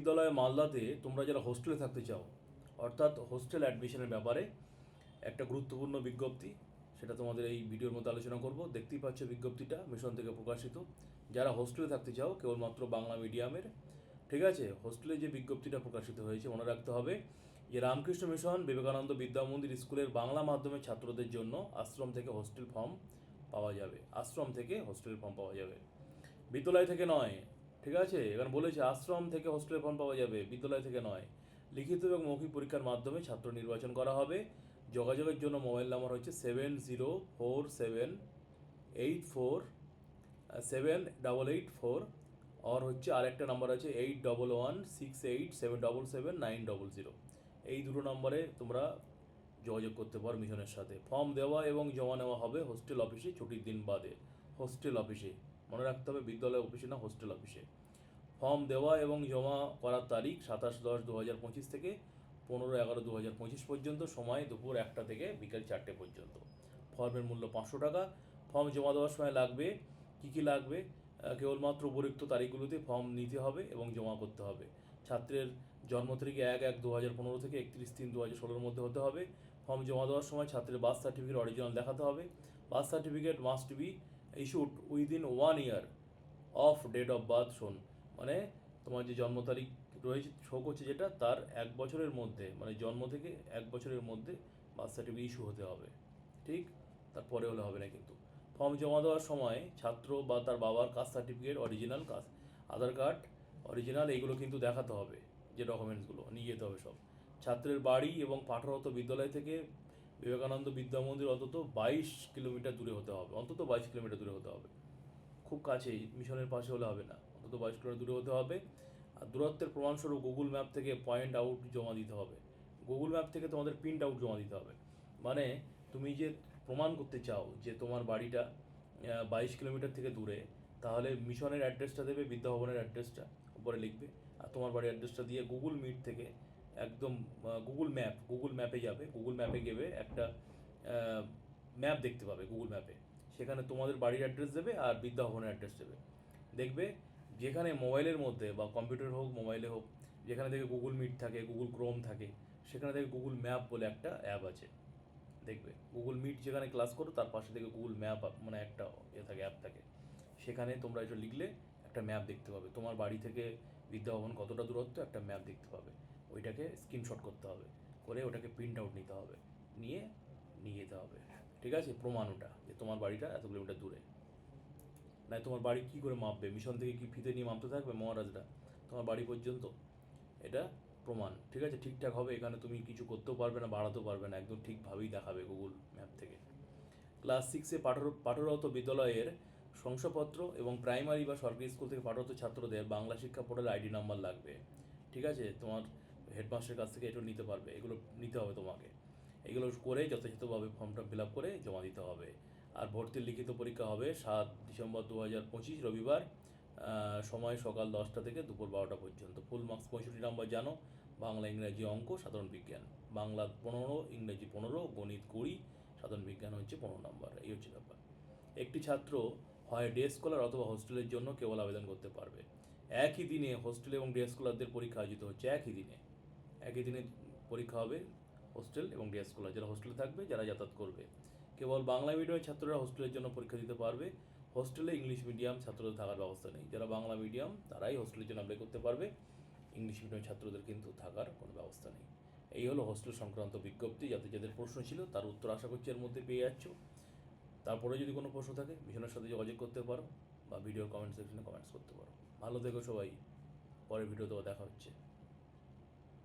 বিদ্যালয় মালদাতে তোমরা যারা হোস্টেলে থাকতে চাও, অর্থাৎ হোস্টেল অ্যাডমিশনের ব্যাপারে একটা গুরুত্বপূর্ণ বিজ্ঞপ্তি, সেটা তোমাদের এই ভিডিওর মধ্যে আলোচনা করব। দেখতেই পাচ্ছ বিজ্ঞপ্তিটা, মিশন থেকে প্রকাশিত। যারা হোস্টেলে থাকতে চাও, কেবলমাত্র বাংলা মিডিয়ামের, ঠিক আছে? হোস্টেলে যে বিজ্ঞপ্তিটা প্রকাশিত হয়েছে, মনে রাখতে হবে যে রামকৃষ্ণ মিশন বিবেকানন্দ বিদ্যা মন্দির স্কুলের বাংলা মাধ্যমের ছাত্রদের জন্য আশ্রম থেকে হোস্টেল ফর্ম পাওয়া যাবে। আশ্রম থেকে হোস্টেল ফর্ম পাওয়া যাবে। বিদ্যালয় থেকে নয় ঠিক আছে, এখানে বলেছে আশ্রম থেকে হোস্টেলের ফর্ম পাওয়া যাবে, বিদ্যালয় থেকে নয়। লিখিত এবং মৌখিক পরীক্ষার মাধ্যমে ছাত্র নির্বাচন করা হবে। যোগাযোগের জন্য মোবাইল নাম্বার হচ্ছে seven zero four seven eight four, seven double eight four, আর হচ্ছে আরেকটা নাম্বার আছে eight double one six eight seven double seven nine double zero. এই দুটো নম্বরে তোমরা যোগাযোগ করতে পারো মিশনের সাথে। ফর্ম দেওয়া এবং জমা নেওয়া হবে হোস্টেল অফিসে ছুটির দিন বাদে। হোস্টেল অফিসে মনে রাখতে হবে বিদ্যালয় অফিসে না হোস্টেল অফিসে ফর্ম দেওয়া এবং জমা করার তারিখ সাতাশ দশ দু হাজার পঁচিশ থেকে পনেরো এগারো দু হাজার পঁচিশ পর্যন্ত, সময় দুপুর একটা থেকে বিকেল চারটে পর্যন্ত। ফর্মের মূল্য পাঁচশো টাকা। ফর্ম জমা দেওয়ার সময় লাগবে, কী কী লাগবে? কেবলমাত্র উপযুক্ত তারিখগুলোতে ফর্ম নিতে হবে এবং জমা করতে হবে। ছাত্রের জন্ম তারিখ এক এক দু হাজার পনেরো থেকে একত্রিশ তিন দু হাজার ষোলোর মধ্যে হতে হবে। ফর্ম জমা দেওয়ার সময় ছাত্রের বার্থ সার্টিফিকেট অরিজিনাল দেখাতে হবে। Birth certificate must be issued within one year of date of birth শোন মানে তোমার যে জন্ম তারিখ রয়েছে শো করছে যেটা, তার এক বছরের মধ্যে মানে জন্ম থেকে এক বছরের মধ্যে বার্থ সার্টিফিকেট ইস্যু হতে হবে। ঠিক? তারপরে হলে হবে না কিন্তু। ফর্ম জমা দেওয়ার সময় ছাত্র বা তার বাবার caste certificate original caste Aadhaar card original এইগুলো কিন্তু দেখাতে হবে, যে ডকুমেন্টসগুলো নিয়ে যেতে হবে সব। ছাত্রের বাড়ি এবং পাঠরত বিদ্যালয় থেকে বিবেকানন্দ বিদ্যা মন্দির অন্তত বাইশ কিলোমিটার দূরে হতে হবে, অন্তত বাইশ কিলোমিটার দূরে হতে হবে। খুব কাছেই, মিশনের পাশে হলে হবে না, অন্তত বাইশ কিলোমিটার দূরে হতে হবে। আর দূরত্বের প্রমাণস্বরূপ গুগল ম্যাপ থেকে পয়েন্ট আউট জমা দিতে হবে। গুগল ম্যাপ থেকে তোমাদের প্রিন্ট আউট জমা দিতে হবে। মানে তুমি যে প্রমাণ করতে চাও যে তোমার বাড়িটা বাইশ কিলোমিটার থেকে দূরে, তাহলে মিশনের অ্যাড্রেসটা দেবে, বিদ্যাভবনের অ্যাড্রেসটা উপরে লিখবে। আর তোমার বাড়ির অ্যাড্রেসটা দিয়ে গুগল মিট থেকে একদম গুগল ম্যাপ গুগল ম্যাপে যাবে গুগল ম্যাপে গেবে একটা ম্যাপ দেখতে পাবে গুগল ম্যাপে সেখানে তোমাদের বাড়ির অ্যাড্রেস দেবে আর বিদ্যাভবনের অ্যাড্রেস দেবে। দেখবে যেখানে মোবাইলের মধ্যে বা কম্পিউটার হোক মোবাইলে হোক, যেখানে থেকে গুগল মিট থাকে গুগল ক্রোম থাকে, সেখানে থেকে গুগল ম্যাপ বলে একটা অ্যাপ আছে। দেখবে গুগল মিট যেখানে ক্লাস করো, তার পাশে থেকে গুগল ম্যাপ মানে একটা এ থাকে অ্যাপ থাকে। সেখানে তোমরা এটা লিখলে একটা ম্যাপ দেখতে পাবে। তোমার বাড়ি থেকে বিদ্যাভবন কতটা দূরত্ব, একটা ম্যাপ দেখতে পাবে। ওইটাকে স্ক্রিনশট করতে হবে, করে ওটাকে প্রিন্ট আউট নিতে হবে, নিয়ে নিয়ে যেতে হবে। ঠিক আছে? প্রমাণ ওটা, যে তোমার বাড়িটা এত কিলোমিটার দূরে। না তোমার বাড়ি কী করে মাপবে? মিশন থেকে কি ফিতে নিয়ে মাপতে থাকবে মহারাজরা? তোমার বাড়ি পর্যন্ত? এটা প্রমাণ। ঠিক আছে? ঠিকঠাক হবে, এখানে তুমি কিছু করতেও পারবে না, বাড়াতেও পারবে না, একদম ঠিকভাবেই দেখাবে গুগল ম্যাপ থেকে। ক্লাস সিক্সে পাঠর, পাঠরত বিদ্যালয়ের শংসাপত্র এবং প্রাইমারি বা সরকারি স্কুল থেকে পাঠরত ছাত্রদের বাংলা শিক্ষা পোর্টালে আইডি নাম্বার লাগবে। ঠিক আছে? তোমার হেডমাস্টারের কাছ থেকে এটা নিতে পারবে। এগুলো নিতে হবে তোমাকে। এগুলো করে যথাযথভাবে ফর্মটা ফিল আপ করে জমা দিতে হবে। আর ভর্তির লিখিত পরীক্ষা হবে সাত ডিসেম্বর দু হাজার পঁচিশ, রবিবার সময় সকাল দশটা থেকে দুপুর বারোটা পর্যন্ত। ফুল মার্কস পঁয়ষট্টি নাম্বার জানো? বাংলা, ইংরাজি অঙ্ক, সাধারণ বিজ্ঞান। বাংলা পনেরো, ইংরাজি পনেরো, গণিত কুড়ি, সাধারণ বিজ্ঞান হচ্ছে পনেরো নাম্বার। এই হচ্ছে ব্যাপার। একটি ছাত্র হয় ডে স্কলার অথবা হোস্টেলের জন্য কেবল আবেদন করতে পারবে। একই দিনে হোস্টেল এবং ডে স্কলারদের পরীক্ষা আয়োজিত হচ্ছে একই দিনে। একই দিনে পরীক্ষা হবে হোস্টেল এবং ডে স্কলার যারা হোস্টেলে থাকবে, যারা যাতায়াত করবে। কেবল বাংলা মিডিয়ামের ছাত্ররা হোস্টেলের জন্য পরীক্ষা দিতে পারবে। হোস্টেলে ইংলিশ মিডিয়াম ছাত্রদের থাকার ব্যবস্থা নেই। যারা বাংলা মিডিয়াম, তারাই হোস্টেলের জন্য অ্যাপ্লাই করতে পারবে। ইংলিশ মিডিয়াম ছাত্রদের কিন্তু থাকার কোনো ব্যবস্থা নেই। এই হলো হোস্টেল সংক্রান্ত বিজ্ঞপ্তি। যাতে যাদের প্রশ্ন ছিল, তার উত্তর আশা করছি এর মধ্যে পেয়ে যাচ্ছ। তারপরে যদি কোনো প্রশ্ন থাকে, মিশনের সাথে যোগাযোগ করতে পারো বা ভিডিও কমেন্ট সেকশনে কমেন্টস করতে পারো। ভালো থেকো সবাই। পরের ভিডিওতেও দেখা হচ্ছে।